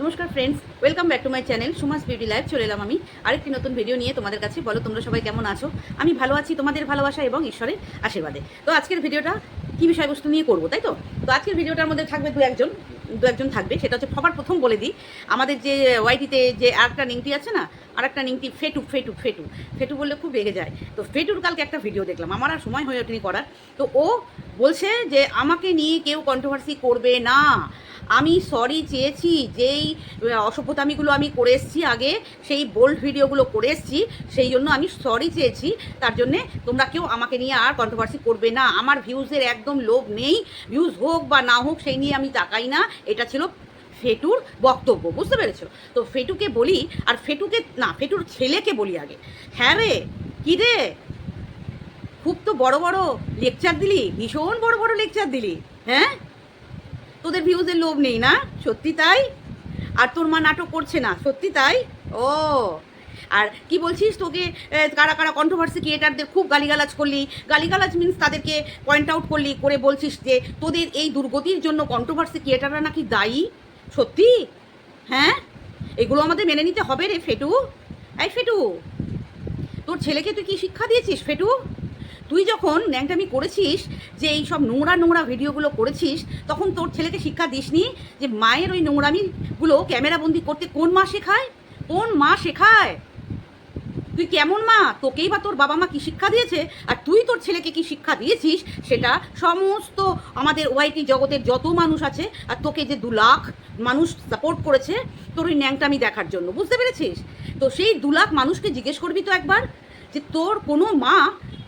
নমস্কার friends welcome back to my channel Suma's beauty live চলে এলাম আমি। আরেকটি নতুন ভিডিও নিয়ে তোমাদের কাছে। বলো, তোমরা সবাই কেমন আছো? আমি ভালো আছি, তোমাদের ভালোবাসা এবং ঈশ্বরের আশীর্বাদে। তো আজকের ভিডিওটা কী বিষয়বস্তু নিয়ে করব, তাই তো? তো আজকের ভিডিওটার মধ্যে থাকবে দু একজন দু একজন থাকবে। সেটা হচ্ছে, সবার প্রথম বলে দিই, আমাদের যে ওয়াইটিতে যে আরেকটা লিঙ্কটি আছে না আরেকটা নিংটি ফেটু ফেটু ফেটু। ফেটু বললে খুব রেগে যায়। তো ফেটুর কালকে একটা ভিডিও দেখলাম। আমার আর সময় হয়ে ওঠেনি করার। তো ও বলছে যে, আমাকে নিয়ে কেউ কন্ট্রোভার্সি করবে না। আমি সরি চেয়েছি, যেই অসভ্যতামিগুলো আমি করে এসেছি আগে, সেই বোল্ড ভিডিওগুলো করে এসেছি, সেই জন্য আমি সরি চেয়েছি। তার জন্যে তোমরা কেউ আমাকে নিয়ে আর কন্ট্রোভার্সি করবে না। আমার ভিউজের একদম লোভ নেই। ভিউজ হোক বা না হোক, সেই নিয়ে আমি তাকাই না। এটা ছিল ফেটুর বক্তব্য, বুঝতে পেরেছ? তো ফেটুকে বলি, আর ফেটুকে, না, ফেটুর ছেলেকে বলি আগে। হ্যাঁ রে, কী রে? খুব তো বড় বড় লেকচার দিলি, ভীষণ বড় বড় লেকচার দিলি হ্যাঁ? তোদের ভিউজের লোভ নেই না? সত্যি তাই? আর তোর মা নাটক করছে না, সত্যি তাই? ও, আর কি বলছিস তোকে? কারা কারা কন্ট্রোভার্সি ক্রিয়েটারদের খুব গালিগালাজ করলি। গালিগালাজ মিন্স তাদেরকে পয়েন্ট আউট করলি, করে বলছিস যে তোদের এই দুর্গতির জন্য কন্ট্রোভার্সি ক্রিয়েটাররা নাকি দায়ী? সত্যি? হ্যাঁ? এগুলো আমাদের মেনে নিতে হবে রে ফেটু। এই ফেটু, তোর ছেলেকে তুই কি শিক্ষা দিয়েছিস ফেটু? তুই যখন ন্যাংটামি করেছিস, যে এই সব নোংরা নোংরা ভিডিওগুলো করেছিস, তখন তোর ছেলেকে শিক্ষা দিসনি যে মায়ের ওই নোংরামিগুলো ক্যামেরাবন্দি করতে কোন মা শেখায়? কোন মা শেখায়? তুই কেমন মা? তোকেই বা তোর বাবা মা কি শিক্ষা দিয়েছে? আর তুই তোর ছেলেকে কি শিক্ষা দিয়েছিস? সেটা সমস্ত আমাদের ওয়াইটি জগতের যত মানুষ আছে, আর তোকে যে দু লাখ মানুষ সাপোর্ট করেছে, তোর ওই ন্যাংটামি দেখার জন্য। বুঝতে পেরেছিস? তো সেই দু লাখ মানুষকে জিজ্ঞেস করবি তো একবার যে তোর কোনো মা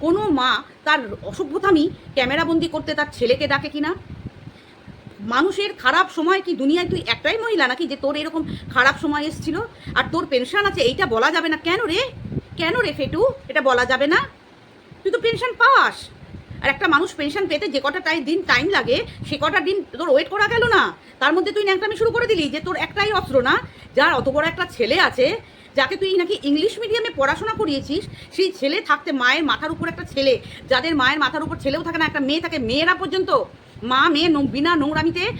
কোনো মা তার অসভ্যতামি ক্যামেরাবন্দি করতে তার ছেলেকে ডাকে কিনা? মানুষের খারাপ সময় কি দুনিয়ায় তুই একটাই মহিলা নাকি যে তোর এরকম খারাপ সময় এসেছিল? আর তোর পেনশন আছে, এইটা বলা যাবে না। কেন রে? কেন রে ফেটু? এটা বলা যাবে না। তুই তো পেনশন পাস। আর একটা মানুষ পেনশন পেতে যে কটা টাই দিন টাইম লাগে, সে কটা দিন তোর ওয়েট করা গেল না। তার মধ্যে তুই ন্যাংটামি শুরু করে দিলি যে তোর একটাই অস্ত্র না। যার অত বড় একটা ছেলে আছে, যাকে তুই নাকি ইংলিশ মিডিয়ামে পড়াশোনা করিয়েছিস, সেই ছেলে থাকতে মায়ের মাথার উপর একটা ছেলে। যাদের মায়ের মাথার উপর ছেলেও থাকে না, একটা মেয়ে থাকে মেয়েরা পর্যন্ত। মা মেয়ে নো- বিনা নোংরামিতে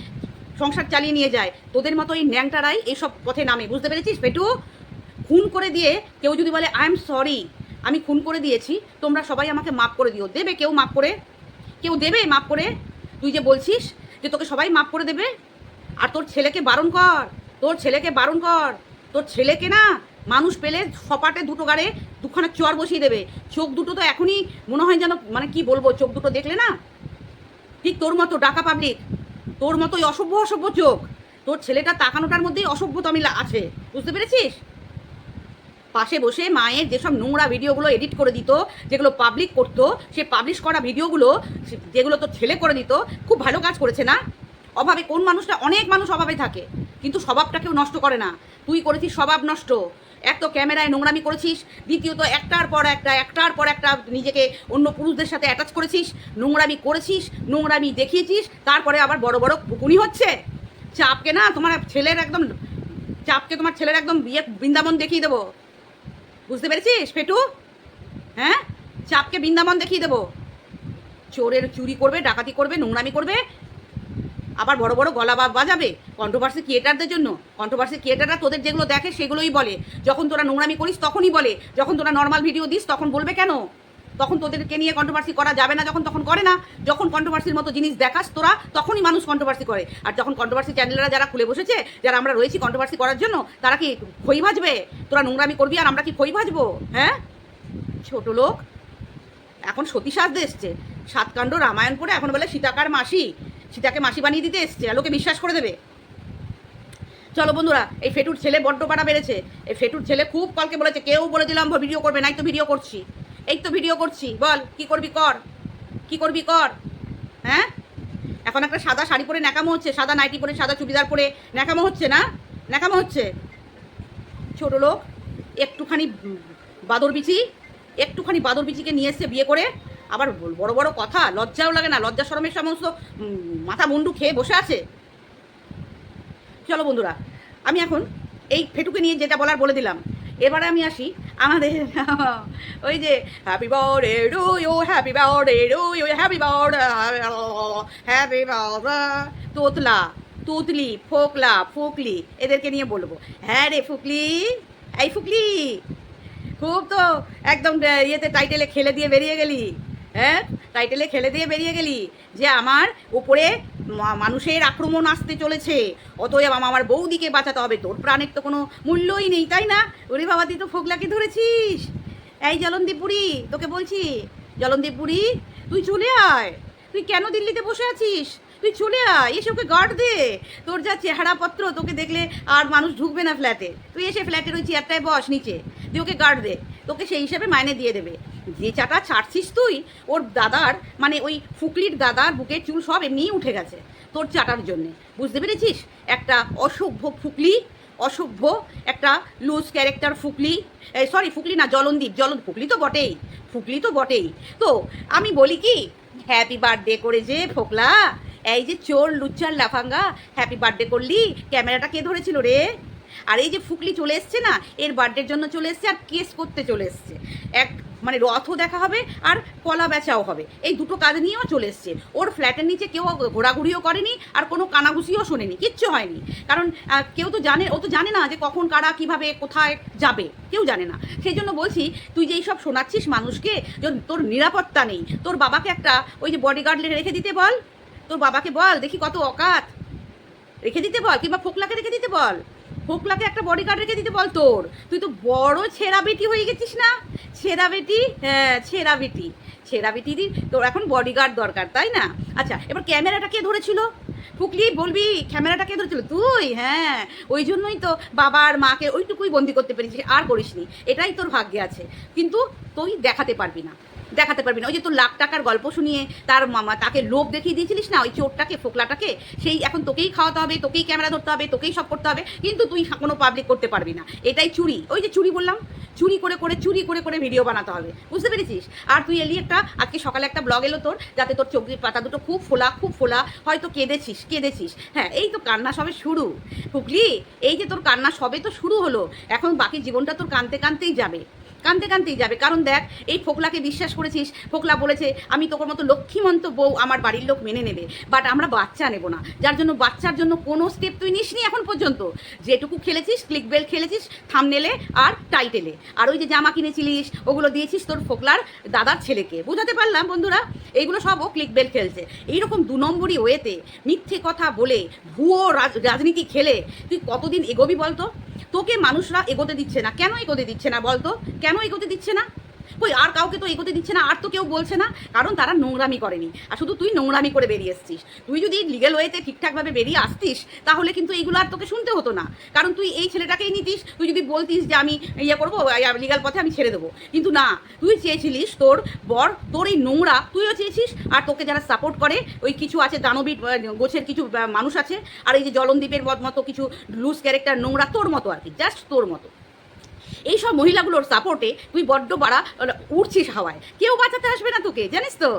সংসার চালিয়ে নিয়ে যায়। তোদের মতো এই ন্যাংটারাই এইসব পথে নামে। বুঝতে পেরেছিস পেটু খুন করে দিয়ে কেউ যদি বলে আই এম সরি আমি খুন করে দিয়েছি, তোমরা সবাই আমাকে মাফ করে দিও। দেবে কেউ মাফ করে? কেউ দেবে মাফ করে? তুই যে বলছিস যে তোকে সবাই মাফ করে দেবে? আর তোর ছেলেকে বারণ কর, তোর ছেলেকে বারণ কর। তোর ছেলেকে না মানুষ পেলে সপাটে দুটো গাড়ে দুখানা চর বসিয়ে দেবে। চোখ দুটো তো এখনই মনে হয় যেন মানে কি বলব, চোখ দুটো দেখলে না? ঠিক তোর মতো ডাকা পাবলিক তোর মতোই অসভ্য অসভ্য চোখ। তোর ছেলেটা তাকানোটার মধ্যেই অসভ্যতামি লা- আছে। বুঝতে পেরেছিস? পাশে বসে মায়ের যেসব নোংরা ভিডিওগুলো এডিট করে দিত, যেগুলো পাবলিক করতো, সে পাবলিশ করা ভিডিওগুলো, যেগুলো তো ছেলে করে দিত, খুব ভালো কাজ করেছে না? অভাবে কোন মানুষটা, অনেক মানুষ অভাবে থাকে, কিন্তু স্বভাবটা কেউ নষ্ট করে না। তুই করেছিস, স্বভাব নষ্ট। এক তো ক্যামেরায় নোংরামি করেছিস দ্বিতীয়ত একটার পর একটা, একটার পর একটা নিজেকে অন্য পুরুষদের সাথে অ্যাটাচ করেছিস, নোংরামি করেছিস, নোংরামি দেখিয়েছিস, তারপরে আবার বড় বড় পুকুনি হচ্ছে। চাপকে না তোমার ছেলের একদম, চাপকে তোমার ছেলের একদম বিয়ে বৃন্দাবন দেখিয়ে দেবো। বুঝতে পেরেছিস ফেটু হ্যাঁ? চাপকে বৃন্দাবন দেখিয়ে দেবো। চোরের চুরি করবে, ডাকাতি করবে, নোংরামি করবে। আবার বড় বড় গলা বাজাবে কন্ট্রোভার্সি থিয়েটারদের জন্য। কন্ট্রোভার্সি থিয়েটাররা তোদের যেগুলো দেখে সেগুলোই বলে। যখন তোরা নোংরামি করিস তখনই বলে। যখন তোরা নর্মাল ভিডিও দিস তখন বলবে কেন? তখন তোদেরকে নিয়ে কন্ট্রোভার্সি করা যাবে না যখন, তখন করে না। যখন কন্ট্রোভার্সির মতো জিনিস দেখাস তোরা, তখনই মানুষ কন্ট্রোভার্সি করে। আর যখন কন্ট্রোভার্সি চ্যানেলরা যারা খুলে বসেছে, যারা আমরা রয়েছি কন্ট্রোভার্সি করার জন্য, তারা কি খই ভাজবে? তোরা নোংরামি করবি আর আমরা কি খই ভাজবো? হ্যাঁ? ছোট লোক। এখন সতী সাজতে এসছে। সাতকাণ্ড রামায়ণ পড়ে এখন বলে সীতাকার মাসি। সীতাকে মাসি বানিয়ে দিতে এসছে লোকে বিশ্বাস করে দেবে। চলো বন্ধুরা, এই ফেটুর ছেলে বড্ড পাড়া বেড়েছে। এই ফেটুর ছেলে খুব কালকে বলেছে, কেউ বলে দিলাম ভিডিও করবে, নাই তো ভিডিও করছি। এই তো ভিডিও করছি, বল, কি করবি কর, কি করবি কর? হ্যাঁ? এখন একটা সাদা শাড়ি পরে ন্যাকামো হচ্ছে, সাদা নাইটি পরে, সাদা চুড়িদার পরে ন্যাকামো হচ্ছে না? ন্যাকামো হচ্ছে? ছোট লোক, একটুখানি বাদর বিচি, একটুখানি বাদর বিচিকে নিয়ে এসছে বিয়ে করে। আবার বড় বড় কথা, লজ্জাও লাগে না, লজ্জা শরমের সমস্ত মাথা মুন্ডু খেয়ে বসে আছে। চলো বন্ধুরা, আমি এখন এই ফেটুকে নিয়ে যেটা বলার বলে দিলাম। এবারে আমি আসি আমাদের, ওই যে happy birthday to you happy birthday to you happy birthday happy birthday তোতলা, তুতলি, ফোকলা, ফুকলি, এদেরকে নিয়ে বলব। হ্যাঁ রে ফুকলি, এই ফুকলি, খুব তো একদম ইয়েতে টাইটেলে খেলে দিয়ে বেরিয়ে গেলি হ্যাঁ? টাইটেলে খেলে দিয়ে বেরিয়ে গেলি যে আমার উপরে মানুষের আক্রমণ আসতে চলেছে। অতএব আম- আমার বৌদিকে বাঁচাতে হবে। তোর প্রাণের তো কোনো মূল্যই নেই, তাই না? ওরে বাবা, তুই তো ফোকলাকে ধরেছিস। এই জলনদীপ বুড়ি তোকে বলছি জলনদীপ বুড়ি তুই চলে আয়। তুই কেন দিল্লিতে বসে আছিস? তুই চলে আয়, এসে ওকে গার্ড দে। তোর যা চেহারাপত্র, তোকে দেখলে আর মানুষ ঢুকবে না ফ্ল্যাটে তুই এসে ফ্ল্যাটের ওই চেয়ারটায় বস, নিচে। তুই ওকে গার্ড দে। তোকে সেই হিসাবে মাইনে দিয়ে দেবে। যে চাটা ছাড়ছিস তুই, ওর দাদার মানে ওই ফুকলির দাদার বুকের চুল সব এমনিই উঠে গেছে তোর চাটার জন্যে। বুঝতে পেরেছিস? একটা অসভ্য ফুকলি, অসভ্য একটা লুজ ক্যারেক্টার ফুকলি সরি ফুকলি না, জলনদীপ, জলন, ফুকলি তো বটেই, ফুকলি তো বটেই। তো, আমি বলি কি হ্যাপি বার্থডে করে যে ফোকলা, এই যে চোর, লুচ্চার, লাফাঙ্গা হ্যাপি বার্থডে করলি, ক্যামেরাটা কে ধরেছিল রে? আর এই যে ফুকলি চলে এসছে না, এর বার্থডের জন্য চলে এসছে আর কেস করতে চলে এসছে। এক মানে রথও দেখা হবে আর কলা বেচাও হবে। এই দুটো কাজ নিয়েও চলে এসছে। ওর ফ্ল্যাটের নিচে কেউ ঘোরাঘুরিও করেনি আর কোনো কানাঘুষিও শোনেনি, কিচ্ছু হয়নি। কারণ কেউ তো জানে, ও তো জানে না যে কখন কারা কীভাবে কোথায় যাবে। কেউ জানে না। সেই জন্য বলছি, তুই যে এইসব শোনাচ্ছিস মানুষকে তোর নিরাপত্তা নেই, তোর বাবাকে একটা ওই যে বডিগার্ড রেখে দিতে বল। তোর বাবাকে বল, দেখি কত অকাত। রেখে দিতে বল, কিংবা ফোকলাকে রেখে দিতে বল। ফোকলাকে একটা বডিগার্ড রেখে দিতে বল তোর। তুই তো বড় ছেঁড়া বেটি হয়ে গেছিস না? ছেঁড়া বেটি হ্যাঁ ছেঁড়া বেটি ছেঁড়া বেটিরই তোর এখন বডিগার্ড দরকার, তাই না? আচ্ছা এবার ক্যামেরাটা কে ধরেছিল? ফুকলি, বলবি, ক্যামেরাটা কে ধরেছিল? তুই হ্যাঁ। ওই জন্যই তো বাবার মাকে ওইটুকুই বন্দি করতে পেরেছিস আর করিসনি। এটাই তোর ভাগ্যে আছে। কিন্তু তুই দেখাতে পারবি না। দেখাতে পারবি না। ওই যে তোর লাখ টাকার গল্প শুনিয়ে তার মামা তাকে লোভ দেখিয়ে দিয়েছিলিস না? ওই চোরটাকে, ফোকলাটাকে? সেই এখন তোকেই খাওয়াতে হবে, তোকেই ক্যামেরা ধরতে হবে, তোকেই সব করতে হবে, কিন্তু তুই কোনো পাবলিক করতে পারবি না। এটাই চুরি। ওই যে চুরি বললাম, চুরি করে করে, চুরি করে করে ভিডিও বানাতে হবে। বুঝতে পেরেছিস? আর তুই এলি একটা, আজকে সকালে একটা ব্লগ এলো তোর, যাতে তোর চোখের পাতা দুটো খুব ফোলা খুব ফোলা, হয়তো কেঁদেছিস কেঁদেছিস। হ্যাঁ এই তো কান্না সবে শুরু। ফুকলি, এই যে তোর কান্না সবে তো শুরু হলো। এখন বাকি জীবনটা তোর কানতে কানতেই যাবে। কানতে কানতেই যাবে। কারণ দেখ, এই ফোকলাকে বিশ্বাস করেছিস? ফোকলা বলেছে, আমি তোর মতো লক্ষ্মীমন্ত বউ আমার বাড়ির লোক মেনে নেবে বাট আমরা বাচ্চা নেব না। যার জন্য বাচ্চার জন্য কোনো স্টেপ তুই নিসনি এখন পর্যন্ত। যেটুকু খেলেছিস ক্লিক বেল খেলেছিস থামনেলে আর টাইটেলে আর ওই যে জামা কিনেছিলিস, ওগুলো দিয়েছিস তোর ফোকলার দাদার ছেলেকে। বোঝাতে পারলাম, বন্ধুরা? এইগুলো সব ও ক্লিক বেল খেলছে। এইরকম দু নম্বরই ওয়েতে মিথ্যে কথা বলে ভুয়ো রাজ- রাজনীতি খেলে, তুই কতদিন এগোবি বলতো? তোকে মানুষরা এগোতে দিচ্ছে না। কেন এগোতে দিচ্ছে না বলতো? কেন এগোতে দিচ্ছে না? কই, আর কাউকে তো এগোতে দিচ্ছে না, আর তো কেউ বলছে না, কারণ তারা নোংরামি করেনি। আর শুধু তুই নোংরামি করে বেরিয়ে এসছিস। তুই যদি লিগেল ওয়েতে ঠিকঠাকভাবে বেরিয়ে আসতিস, তাহলে কিন্তু এইগুলো আর তোকে শুনতে হতো না। কারণ তুই এই ছেলেটাকেই নিতিস, তুই যদি বলতিস যে আমি ইয়ে করব লিগাল পথে আমি ছেড়ে দেবো। কিন্তু না, তুই চেয়েছিলিস তোর বর, তোর এই নোংরা, তুইও চেয়েছিস, আর তোকে যারা সাপোর্ট করে, ওই কিছু আছে, দানবীর গোছের কিছু মানুষ আছে, আর এই যে জলনদীপের মত- মতো কিছু লুজ ক্যারেক্টার নোংরা, তোর মতো আর কি জাস্ট তোর মতো। এই সব মহিলাগুলোর সাপোর্টে তুই বড্ড বাড়া উঠছিস হাওয়ায়। কেউ বাঁচাতে আসবে না তোকে, জানিস তো?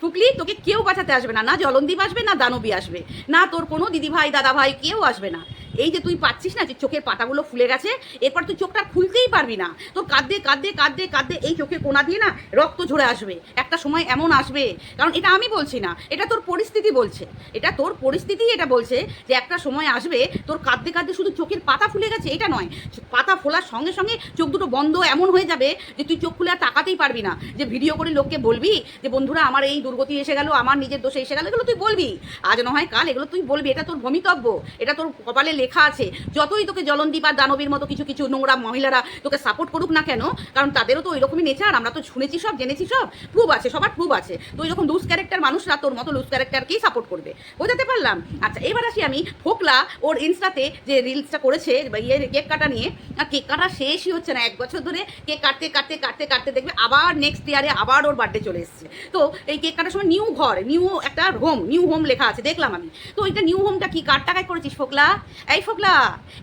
ফুকলি, তোকে কেউ বাঁচাতে আসবে না। না জলন্দীপ আসবে, না দানবী আসবে। না তোর কোনো দিদি ভাই দাদা ভাই কেউ আসবে না। এই যে তুই পাচ্ছিস না যে চোখের পাতাগুলো ফুলে গেছে, এরপর তুই চোখটা খুলতেই পারবি না। তোর কাঁদতে কাঁদতে কাঁদতে কাঁদতে এই চোখের কোনা দিয়ে না রক্ত ঝরে আসবে। একটা সময় এমন আসবে। কারণ এটা আমি বলছি না, এটা তোর পরিস্থিতি বলছে। এটা তোর পরিস্থিতি এটা বলছে যে একটা সময় আসবে, তোর কাঁদতে কাঁদতে শুধু চোখের পাতা ফুলে গেছে, এটা নয়। পাতা ফোলার সঙ্গে সঙ্গে চোখ দুটো বন্ধ এমন হয়ে যাবে যে তুই চোখ খুলে আর তাকাতেই পারবি না। যে ভিডিও করে লোককে বলবি যে, বন্ধুরা, আমার এই দুর্গতি এসে গেল, আমার নিজের দোষে এসে গেল, এগুলো তুই বলবি। আজ নয়, কাল এগুলো তুই বলবি, এটা তোর ভূমিতব্য এটা তোর কপালে লেখা আছে। যতই তোকে জলন্দীপ আর দানবীর মতো কিছু কিছু নোংরা মহিলারা তোকে সাপোর্ট করুক না কেন, কারণ তাদেরও তো ওইরকমই নেচার আমরা তো শুনেছি সব, জেনেছি সব প্রুভ আছে, সবার প্রুভ আছে। তো ওইরকম লুজ ক্যারেক্টার মানুষরা, তোর মতো লুজ ক্যারেক্টারকেই সাপোর্ট করবে? বোঝাতে পারলাম? আচ্ছা এবার আসি আমি ফোকলা, ওর ইনস্টাতে যে রিলসটা করেছে ইয়ে কেক কাটা নিয়ে, আর কেক কাটা শেষই হচ্ছে না, এক বছর ধরে কেক কাটতে কাটতে কাটতে কাটতে দেখবে আবার নেক্সট ইয়ারে আবার ওর বার্থডে চলে এসছে। তো এই কেক কাটার সময় নিউ ঘর নিউ একটা হোম নিউ হোম লেখা আছে, দেখলাম আমি। তো ওইটা নিউ হোমটা কি, কার টাকায় করেছিস ফোকলা? এই ফোকলা,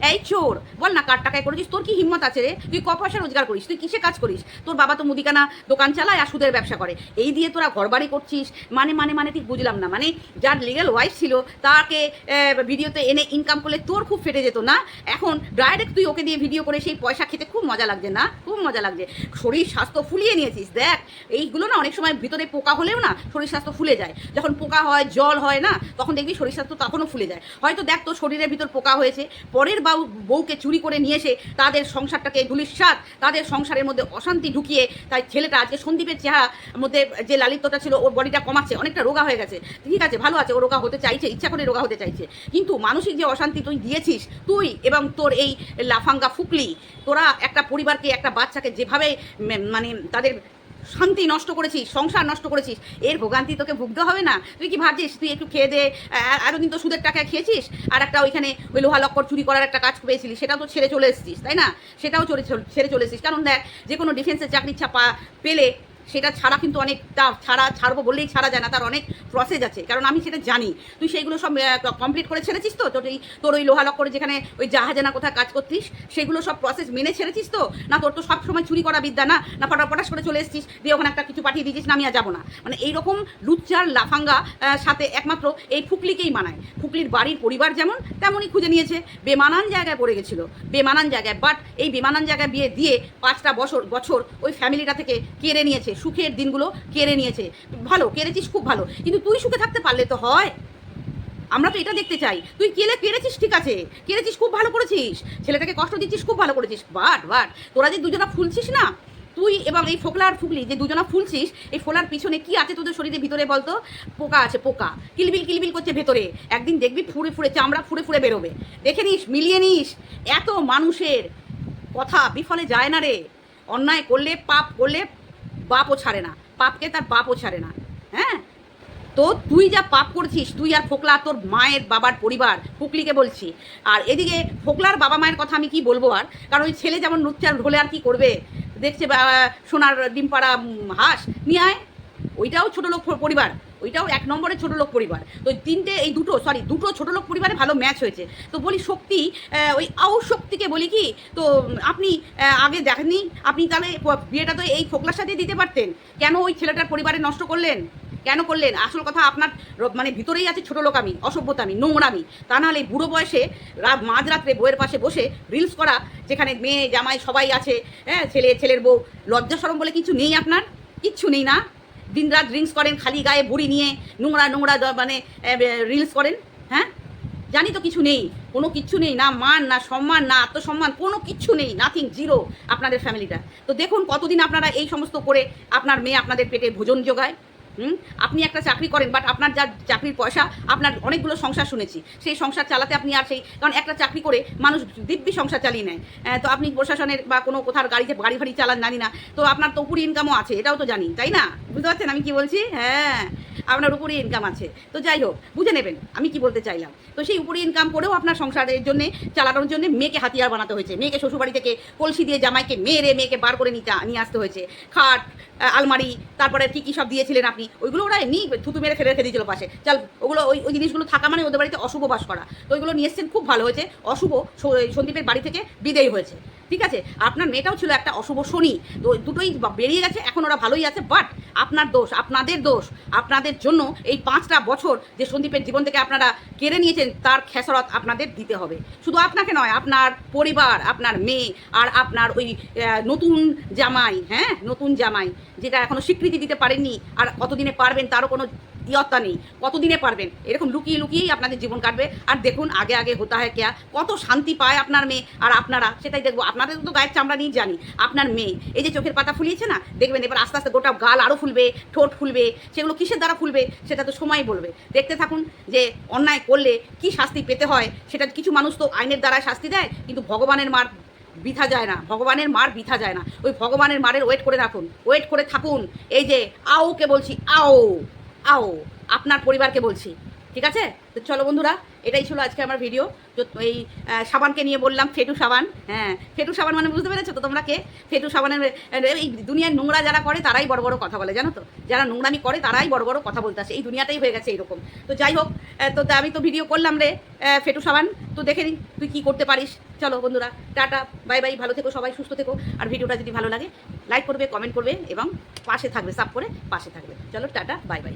এই চোর। বল না কার টাকায় করেছিস, তোর কি হিম্মত আছে রে? তুই ক পয়সা রোজগার করিস, তুই কিসে কাজ করিস? তোর বাবা তো মুদিখানা দোকান চালায় আর সুদের ব্যবসা করে। এই দিয়ে তোরা ঘরবাড়ি করছিস মানে মানে মানে ঠিক বুঝলাম না। মানে যার লিগেল ওয়াইফ ছিল, তাকে ভিডিওতে এনে ইনকাম করলে তোর খুব ফেটে যেত না? এখন ডাইরেক্ট তুই ওকে দিয়ে ভিডিও করে সেই পয়সা খেতে খুব মজা লাগছে না? খুব মজা লাগছে। শরীর, স্বাস্থ্য ফুলিয়ে নিয়েছিস, দেখ। এইগুলো না অনেক সময় ভিতরে পোকা হলেও না শরীর স্বাস্থ্য ফুলে যায়। যখন পোকা হয়, জল হয় না, তখন দেখবি শরীর স্বাস্থ্য তখনও ফুলে যায়। হয়তো দেখ তোর শরীরের ভিতর পোকা হয়েছে, পরের বাউ, বউকে চুরি করে নিয়ে এসে তাদের সংসারটাকে ধুলিস্বাদ তাদের সংসারের মধ্যে অশান্তি ঢুকিয়ে, তাই ছেলেটা আজকে সন্দীপের চেহারা মধ্যে যে লালিত্যটা ছিল, ওর বডিটা কমাচ্ছে, অনেকটা রোগা হয়ে গেছে। ঠিক আছে, ভালো আছে, ও রোগা হতে চাইছে, ইচ্ছা করে রোগা হতে চাইছে। কিন্তু মানসিক যে অশান্তি তুই দিয়েছিস, তুই এবং তোর এই লাফাঙ্গা ফুকলি, তোরা একটা পরিবারকে, একটা বাচ্চাকে যেভাবে মানে তাদের শান্তি নষ্ট করেছিস, সংসার নষ্ট করেছিস। এর ভোগান্তি তোকে ভুগতে হবে না। তুই কি ভাবছিস, তুই একটু খেয়ে দে এতদিন তো সুদের টাকা খেয়েছিস, আর একটা ওইখানে ওই লোহা লক্কর চুরি করার একটা কাজ পেয়েছিলি সেটাও তো ছেড়ে চলে এসেছিস, তাই না? সেটাও ছেড়ে চলে এসেছিস। কারণ দেখ যে কোনো ডিফেন্সের চাকরি ছাপা পেলে সেটা ছাড়া কিন্তু অনেক অনেকটা ছাড়া, ছাড়বো বললেই ছাড়া যায় না, তার অনেক প্রসেস আছে। কারণ আমি সেটা জানি। তুই সেইগুলো সব কমপ্লিট করে ছেড়েছিস তো? তোর এই, তোর ওই লোহা করে যেখানে ওই জাহাজে না কোথায় কাজ করতিস, সেগুলো সব প্রসেস মেনে ছেড়েছিস তো? না তোর তো সব সময় চুরি করা বিদ্যা না? না ফটা ফটাস করে চলে এসেছিস, দিয়ে ওখানে একটা কিছু পাঠিয়ে দিয়েছিস, না আমি আর যাব না। মানে এইরকম লুচ্চার লাফাঙ্গা সাথে একমাত্র এই ফুকলিকেই মানায়। ফুকলির বাড়ির পরিবার যেমন, তেমনই খুঁজে নিয়েছে। বেমানান জায়গায় পড়ে গেছিল। বেমানান জায়গায় বাট এই বেমানান জায়গায় বিয়ে দিয়ে পাঁচটা বছর বছর ওই ফ্যামিলিটা থেকে কেড়ে নিয়েছে। সুখের দিনগুলো কেড়ে নিয়েছে। ভালো, কেড়েছিস, খুব ভালো। কিন্তু তুই সুখে থাকতে পারলে তো হয়। আমরা তো এটা দেখতে চাই। তুই কেলে কেড়েছিস, ঠিক আছে। কেড়েছিস, খুব ভালো করেছিস। ছেলেটাকে কষ্ট দিচ্ছিস, খুব ভালো করেছিস। বাট বাট, তোরা যে দুজনা ফুলছিস না? তুই এবং এই ফোকলা আর ফুকলি যে দুজনা ফুলছিস, এই ফোলার পিছনে কি আছে তোদের শরীরের ভিতরে বলতো? পোকা আছে, পোকা। কিলবিল কিলবিল করছে ভেতরে। একদিন দেখবি ফুড়ে ফুড়ে চামড়া ফুড়ে ফুড়ে বেরোবে। দেখে নিস, মিলিয়ে নিস। এত মানুষের কথা বিফলে যায় না রে। অন্যায় করলে, পাপ করলে বাপও ছাড়ে না পাপকে তার বাপও ছাড়ে না হ্যাঁ? তো তুই যা পাপ করছিস, তুই আর ফোকলা তোর মায়ের বাবার পরিবার, ফুকলিকে বলছি। আর এদিকে ফোকলার বাবা মায়ের কথা আমি কি বলব আর? কারণ ওই ছেলে যেমন নুচ্চার ঢোলে আর কি করবে? দেখছে সোনার ডিম পাড়া হাঁস, নিয়ে আয়। ওইটাও ছোটো লোক পরিবার। ওইটাও এক নম্বরের ছোটো লোক পরিবার। তো তিনটে, এই দুটো সরি দুটো ছোটো লোক পরিবারে ভালো ম্যাচ হয়েছে। তো বলি শক্তি ওই আউ শক্তিকে বলি কি, তো আপনি আগে দেখেননি, আপনি তাহলে বিয়েটা তো এই ফোকলার সাথে দিতে পারতেন। কেন ওই ছেলেটার পরিবারে নষ্ট করলেন? কেন করলেন? আসল কথা আপনার মানে ভিতরেই আছে ছোটো লোক আমি, অসভ্যতামি নোংরামি তা নাহলে বুড়ো বয়সে রাত মাঝরাত্রে বউয়ের পাশে বসে রিলস করা, যেখানে মেয়ে, জামাই সবাই আছে হ্যাঁ ছেলে, ছেলের বউ লজ্জা সরম বলে কিছু নেই আপনার? কিচ্ছু নেই না? দিনরাত ড্রিঙ্কস করেন, খালি গায়ে বুড়ি নিয়ে নোংরা নোংরা মানে রিলস করেন হ্যাঁ? জানি তো কিছু নেই, কোনো কিছু নেই, না মান, না সম্মান, না আত্মসম্মান, কোনো কিছু নেই নাথিং জিরো আপনাদের ফ্যামিলিটা তো দেখুন কতদিন আপনারা এই সমস্ত করে আপনার মেয়ে আপনাদের পেটে ভোজন যোগায় আপনি একটা চাকরি করেন বাট আপনার যা চাকরির পয়সা আপনার অনেকগুলো সংসার শুনেছি। সেই সংসার চালাতে আপনি আর সেই কারণ একটা চাকরি করে মানুষ দিব্যি সংসার চালিয়ে নেয়। আহ, তো আপনি প্রশাসনের বা কোনো কোথার গাড়িতে গাড়ি ফাড়ি চালান জানি না। তো আপনার তো উপরি ইনকামও আছে এটাও তো জানি তাই না? বুঝতে পারছেন আমি কি বলছি? হ্যাঁ। আপনার উপরে ইনকাম আছে। তো যাই হোক, বুঝে নেবেন, আমি কি বলতে চাইলাম। তো সেই উপরে ইনকাম করেও আপনার সংসারের জন্য, চালানোর জন্য মেয়েকে হাতিয়ার বানাতে হয়েছে। মেয়েকে শ্বশুরবাড়ি থেকে কলসি দিয়ে জামাইকে মেরে মেয়েকে বার করে নিতে, নিয়ে আসতে হয়েছে। খাট আলমারি, তারপরে কী কী সব দিয়েছিলেন আপনি, ওইগুলো ওরা এমনি থুতু মেরে ফেলে রেখে দিয়েছিল পাশে। চাল ওগুলো ওই ওই জিনিসগুলো থাকা মানে ওদের বাড়িতে অশুভ বাস করা। তো ওইগুলো নিয়ে এসছেন, খুব ভালো হয়েছে। অশুভ সন্দীপের বাড়ি থেকে বিদেয় হয়েছে। ঠিক আছে? আপনার মেয়েটাও ছিল একটা অশুভ শনি। তো দুটোই বেরিয়ে গেছে, এখন ওরা ভালোই আছে বাট আপনার দোষ, আপনাদের দোষ আপনাদের জন্য এই পাঁচটা বছর যে সন্দীপের জীবন থেকে আপনারা কেড়ে নিয়েছেন, তার খেসরত আপনাদের দিতে হবে। শুধু আপনাকে নয়, আপনার পরিবার, আপনার মেয়ে আর আপনার ওই নতুন জামাই হ্যাঁ? নতুন জামাই, যেটা এখনও স্বীকৃতি দিতে পারেননি আর কতদিনে পারবেন তারও কোনো ইয়ত্তা নেই, কতদিনে পারবেন? এরকম লুকিয়ে লুকিয়েই আপনাদের জীবন কাটবে। আর দেখুন, আগে আগে হতা হয় কেয়া, কত শান্তি পায় আপনার মেয়ে আর আপনারা, সেটাই দেখব। আপনাদের তো গায়ের চামড়া নিয়ে জানি, আপনার মেয়ে। এই যে চোখের পাতা ফুলিয়েছে না, দেখবেন এবার আস্তে আস্তে গোটা গাল আরও ফুলবে, ঠোঁট ফুলবে, সেগুলো কিসের দ্বারা ফুলবে, সেটা তো সময় বলবে। দেখতে থাকুন যে অন্যায় করলে কি শাস্তি পেতে হয়, সেটা কিছু মানুষ তো আইনের দ্বারা শাস্তি দেয়, কিন্তু ভগবানের মার বৃথা যায় না, ভগবানের মার বৃথা যায় না। ওই ভগবানের মারের ওয়েট করে রাখুন ওয়েট করে থাকুন। এই যে, আওকে বলছি, আও। আও, আপনার পরিবারকে বলছি, ঠিক আছে? তো চলো বন্ধুরা, এটাই ছিল আজকে আমার ভিডিও এই সাবানকে নিয়ে বললাম, ফেটু সাবান হ্যাঁ। ফেটু সাবান মানে বুঝতে পেরেছ তো তোমরা কে? ফেটু সাবানের এই দুনিয়ার নোংরা যারা করে, তারাই বড় বড় কথা বলে, জানো তো? যারা নোংরামি করে, তারাই বড় বড় কথা বলতে আসে। এই দুনিয়াটাই হয়ে গেছে এরকম তো যাই হোক তো আমি তো ভিডিও করলাম রে ফেটু সাবান। তো দেখে নিই তুই কী করতে পারিস? চলো বন্ধুরা, টাটা, বাই বাই, ভালো থেকো, সবাই সুস্থ থেকো। আর ভিডিওটা যদি ভালো লাগে লাইক করবে কমেন্ট করবে এবং পাশে থাকবে সাপ করে পাশে থাকবে। চলো, টাটা, বাই বাই।